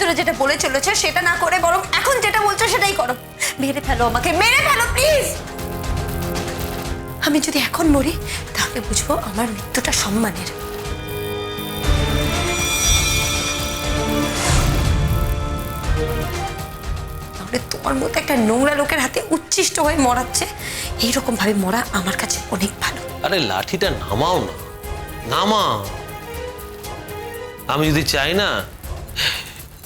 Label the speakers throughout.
Speaker 1: ধরে যেটা বলে চলেছে, সেটা না করে বরং এখন যেটা বলছো সেটাই করো। মেরে ফেলো আমাকে, মেরে ফেলো প্লিজ আমি যদি এখন মরি, তাহলে বুঝব আমার মৃত্যুটা সম্মানের। তোমার মতো একটা নোংরা লোকের হাতে উচ্ছিষ্ট হয়ে মরাচ্ছে এইরকম ভাবে মরা আমার কাছে অনেক ভালো।
Speaker 2: আরে লাঠিটা নামাও না, নামাও। আমি যদি চাই না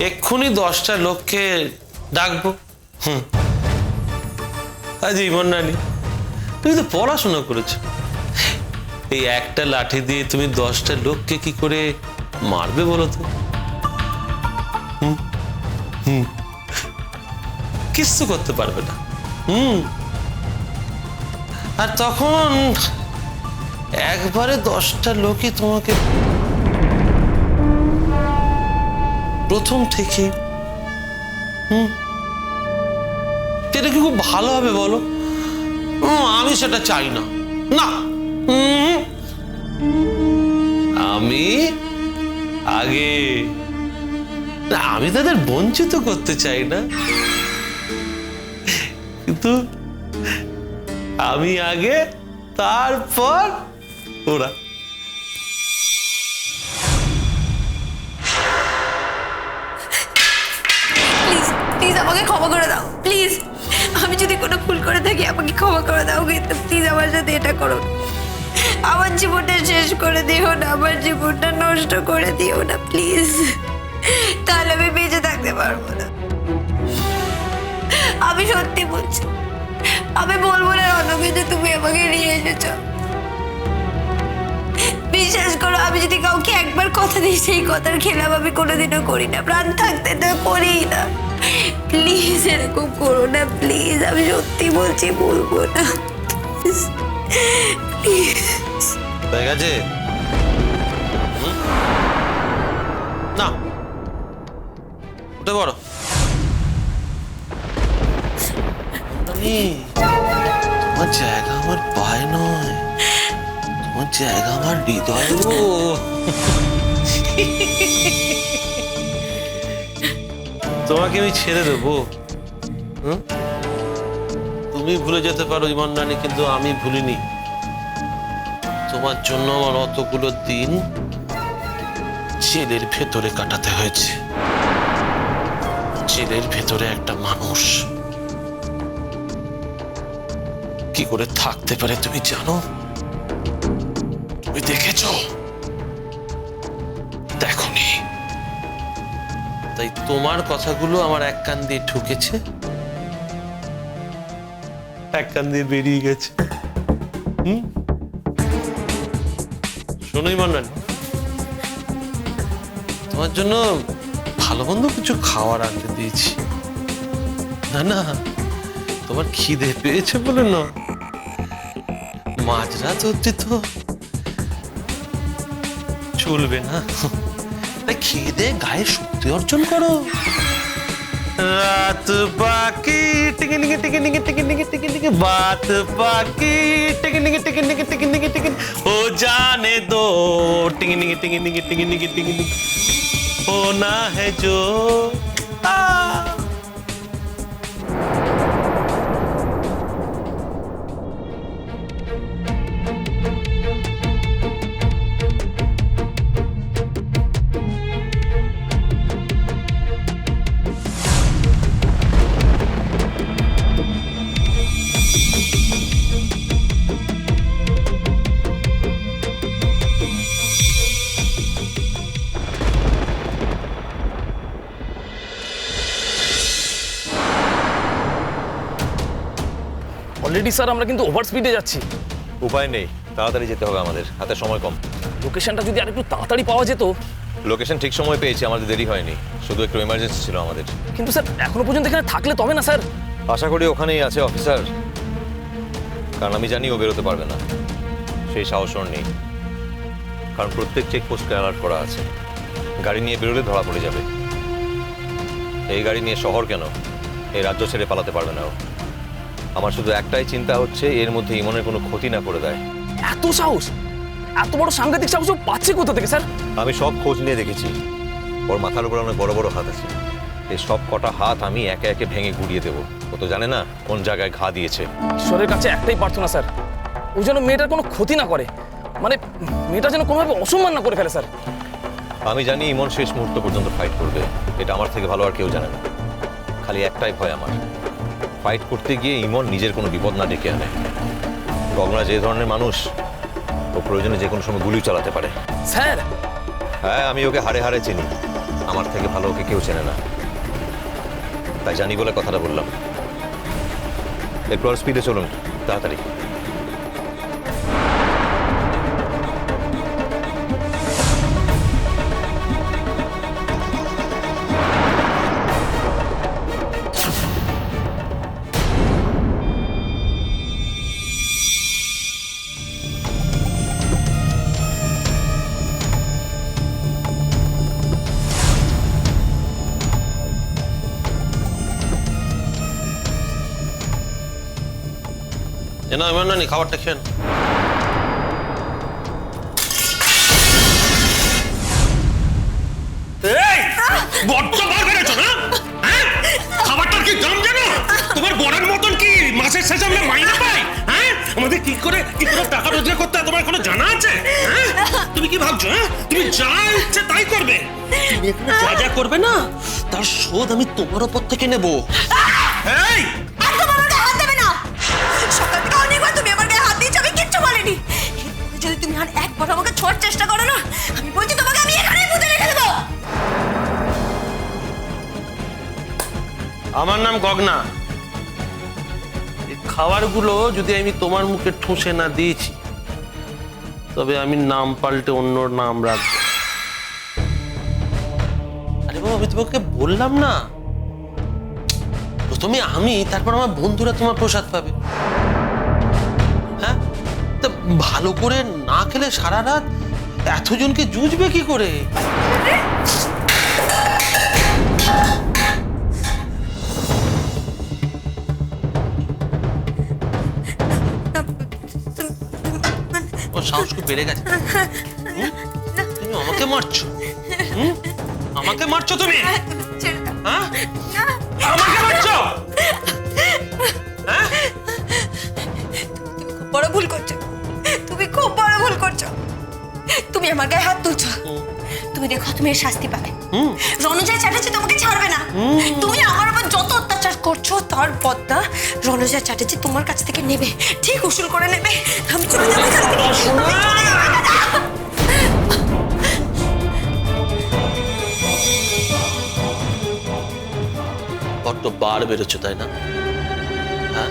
Speaker 2: এক্ষুনি দশটা লোককে ডাকবো। হুম। আজ ইমন্নানি তুমি তো পড়াশোনা করেছ। এই একটা লাঠি দিয়ে তুমি দশটা লোককে কি করে মারবে বলো তো? হুম হুম। কিচ্ছু করতে পারবে না। হুম। আর তখন একবারে দশটা লোকই তোমাকে প্রথম থেকে। হুম? এটা কি খুব ভালো হবে বলো? আমি সেটা চাই না। না। আমি আগে আমি তাদের বঞ্চিত করতে চাই না। কিন্তু আমি আগে, তারপর ওরা
Speaker 1: আমাকে ক্ষমা করে দাও প্লিজ আমি যদি কোনো ভুল করে থাকি, আমাকে ক্ষমা করে দাও, কিন্তু প্লিজ আমার সাথে এটা করো আমার জীবনটা শেষ করে দিও না, আমার জীবনটা নষ্ট করে দিও না প্লিজ তাহলে আমি বেঁচে থাকতে পারব না। আমি সত্যি বলছি, আমি বলব না রনকে যে তুমি আমাকে নিয়ে এসেছ। বিশ্বাস করো, আমি যদি কাউকে একবার কথা দিই, সেই কথার খেলাপ আমি কোনোদিনও করি না, প্রাণ থাকতে তো করি না। প্লিজ এরকম করো না প্লিজ আমি সত্যি বলছি বলব না প্লিজ
Speaker 2: হয়ে গেছে হুম? না উঠে বড় তোমার জায়গা আমার পায়ে নয় তোমার জায়গা আমার হৃদয় গো তোমাকে আমি ছেড়ে দেবো? তুমি ভুলে যেতে পারো ইমান রানী কিন্তু আমি ভুলিনি। তোমার জন্য আমার অতগুলো দিন জেলের ভেতরে কাটাতে হয়েছে। জেলের ভেতরে একটা মানুষ। কি করে থাকতে পারে তুমি জানো? তুমি দেখেছ? তাই তোমার কথাগুলো আমার এক কান দিয়ে ঢুকেছে এক কান দিয়ে বেরিয়ে গেছে। শোনোই তোমার জন্য ভালো মন্দ কিছু খাওয়ার আনতে দিয়েছি। না না, তোমার খিদে পেয়েছে বলে না। মাঝরাত হচ্ছে তো চলবে না। তাই খিদে গায়ে খ্যাতি অর্জন করো। রাত পাখি টিকে নিকে টিকে নিকে টিকে নিকে টিকে নিকে বাত পাখি টিকে নিকে টিকে নিকে টিকে নিকে টিকে ও জানে দো টিকে নিকে টিকে নিকে টিকে নিকে টিকে নিকে ও না হে জো, আ।
Speaker 3: অলরেডি স্যার আমরা কিন্তু ওভার স্পিডে যাচ্ছি।
Speaker 4: উপায় নেই তাড়াতাড়ি যেতে হবে আমাদের হাতে সময় কম।
Speaker 3: লোকেশনটা যদি আরেকটু তাড়াতাড়ি পাওয়া যেত।
Speaker 4: লোকেশন ঠিক সময় পেয়েছি আমাদের দেরি হয়নি শুধু একটু এমার্জেন্সি ছিল আমাদের।
Speaker 3: কিন্তু স্যার এখনও পর্যন্ত এখানে থাকলে তবে না স্যার
Speaker 4: আশা করি ওখানেই আছে অফিসার কারণ আমি জানি ও বেরোতে পারবে না। সেই সাহস ওর নেই। কারণ প্রত্যেক চেকপোস্টকে অ্যালার্ট করা আছে। গাড়ি নিয়ে বেরোলে ধরা পড়ে যাবে। এই গাড়ি নিয়ে শহর কেন? এই রাজ্য ছেড়ে পালাতে পারবে না ও। আমার শুধু একটাই চিন্তা হচ্ছে এর মধ্যে ইমনের কোনো ক্ষতি না করে দেয়।
Speaker 3: এত সাহস? এত বড় সাংঘাতিক সাহস পাচ্ছে কোথা থেকে স্যার?
Speaker 4: আমি সব খোঁজ নিয়ে দেখেছি। ওর মাথার উপর অনেক বড় বড় হাত আছে। এই সব কটা হাত আমি একে একে ভেঙে গুড়িয়ে দেবো। ও তো জানে না কোন জায়গায় ঘা দিয়েছে।
Speaker 3: ঈশ্বরের কাছে একটাই প্রার্থনা স্যার। ও যেন মেয়েটার কোনো ক্ষতি না করে। মানে মেয়েটা যেন কোনোভাবে অসম্মান না করে ফেলে স্যার।
Speaker 4: আমি জানি ইমন শেষ মুহূর্ত পর্যন্ত ফাইট করবে। এটা আমার থেকে ভালো আর কেউ জানে না। খালি একটাই ভয় আমার। ফাইট করতে গিয়ে ইমন নিজের কোনো বিপদ না ডেকে আনে। গগনা যে ধরনের মানুষ ও প্রয়োজনে যে কোনো সময় গুলিও চালাতে পারে।
Speaker 3: স্যার!
Speaker 4: হ্যাঁ আমি ওকে হারে হারে চিনি। আমার থেকে ভালো ওকে কেউ চেনে না। তাই জানি বলে কথাটা বললাম। এরপর স্পিডে চলুন তাড়াতাড়ি।
Speaker 2: না এমন না খাবারটা খেয়ে
Speaker 5: এই বড্ড বার বেড়েছো না হ্যাঁ? খাবারটার কি দাম জানো? তোমার বড়ের মতন কি মাসের শেষে আমরা মাইনে পাই? হ্যাঁ? আমাদের কি করে কি করে টাকা রোজগার করতে হয় তোমার কোনো জানা আছে? হ্যাঁ? তুমি কি ভাবছ হ্যাঁ? তুমি যা ইচ্ছে তাই করবে। তুমি এখানে যা যা করবে না তার শোধ আমি তোমার ওপর থেকে নেব। এই
Speaker 1: আর একবার আমাকে ছোঁয়ার চেষ্টা করো না। আমি বলছি তোমাকে আমি এখানেই পুঁতে রেখে দেবো।
Speaker 2: আমার নাম গগনা। এই খাবারগুলো যদি আমি তোমার মুখে ঠুসে না দিয়েছি তবে আমি নাম পাল্টে অন্য নাম রাখব। আরে বাবা আমি তোমাকে বললাম না। প্রথমে আমি তারপর আমার বন্ধুরা তোমার প্রসাদ পাবে। ভালো করে না খেলে সারা রাত এতজনকে জুজবে কি করে? ও সাহস খুব বেড়ে গেছে। তুমি আমাকে মারছো? আমাকে মারছো তুমি। হ্যাঁ? আমাকে মারছো? হ্যাঁ?
Speaker 1: বড় ভুল করছ। করছ? তুমি আমার গায়ে হাত তুলছো। তুমি দেখো তুমি এর শাস্তি পাবে। রণজয় চ্যাটার্জি তোমাকে ছাড়বে না। তুমি আমার উপর যত অত্যাচার করছ তার বদলা রণজয় চ্যাটার্জি তোমার কাছ থেকে নেবে। ঠিক উসুল করে নেবে। আমি চলে যাব এখান থেকে।
Speaker 2: বড্ড বার বেরোচ্ছে তাই না? হ্যাঁ?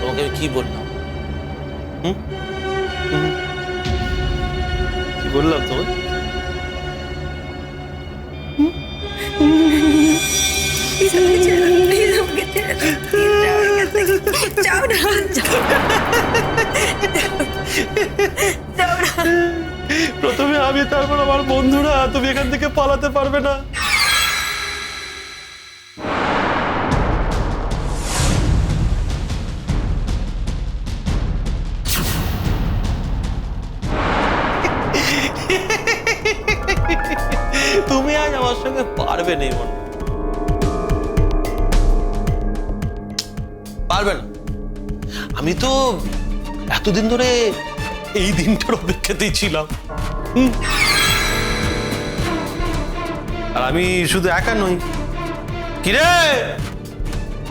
Speaker 2: তোমাকে আমি কি বললাম? হুম?
Speaker 1: যাও তো।
Speaker 2: প্রথমে আমি তারপর আমার বন্ধুরা তুমি এখান থেকে পালাতে পারবে না। তুমি আজ আমার সঙ্গে পারবে না মন পারবে না। আমি তো এতদিন ধরে এই দিনটার অপেক্ষাতেই ছিলাম। আর আমি শুধু একা নই। কিরে?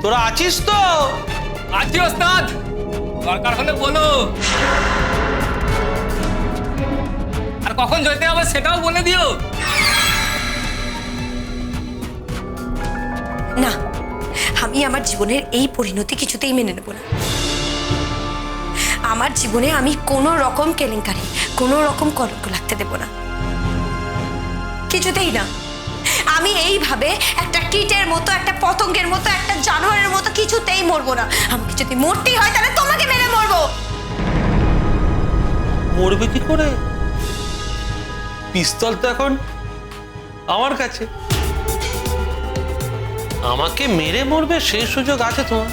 Speaker 2: তোরা আছিস তো?
Speaker 3: আছি ওস্তাদ। দরকার হলে বলো। আর কখন যেতে হবে সেটাও বলে দিও।
Speaker 1: না, আমি আমার জীবনের এই পরিণতি কিছুতেই মেনে নেব না। আমার জীবনে আমি কোনো রকম কেলেঙ্কারি, কোনো রকম কলঙ্ক লাগতে দেব না। কিছুতেই না। আমি এইভাবে একটা কীটের মতো, একটা পতঙ্গের মতো, একটা জানোয়ারের মতো কিছুতেই মরবো না। আমাকে যদি মরতেই হয়, তাহলে তোমাকে মেরে মরবো।
Speaker 2: মরবে কি করে? পিস্তল তো এখন আমার কাছে। আমাকে মেরে মরবে সেই সুযোগ আছে তোমার?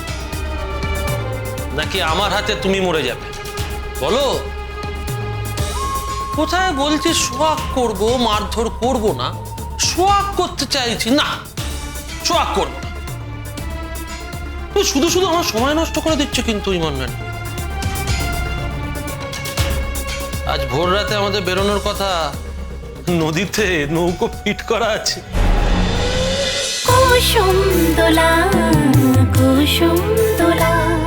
Speaker 2: নাকি আমার হাতে তুমি মরে যাবে? বলো। কোথায় বলছি সোয়াগ করব, মারধর করব না? সোয়াগ করতে চাইছি, না সোয়াগ করব তুই শুধু শুধু আমার সময় নষ্ট করে দিচ্ছ কিন্তু, ইমন রানী আজ ভোর রাতে আমাদের বেরোনোর কথা নদীতে নৌকো ফিট করা আছে।
Speaker 6: কুসুম দোলা কুসুম দোলা।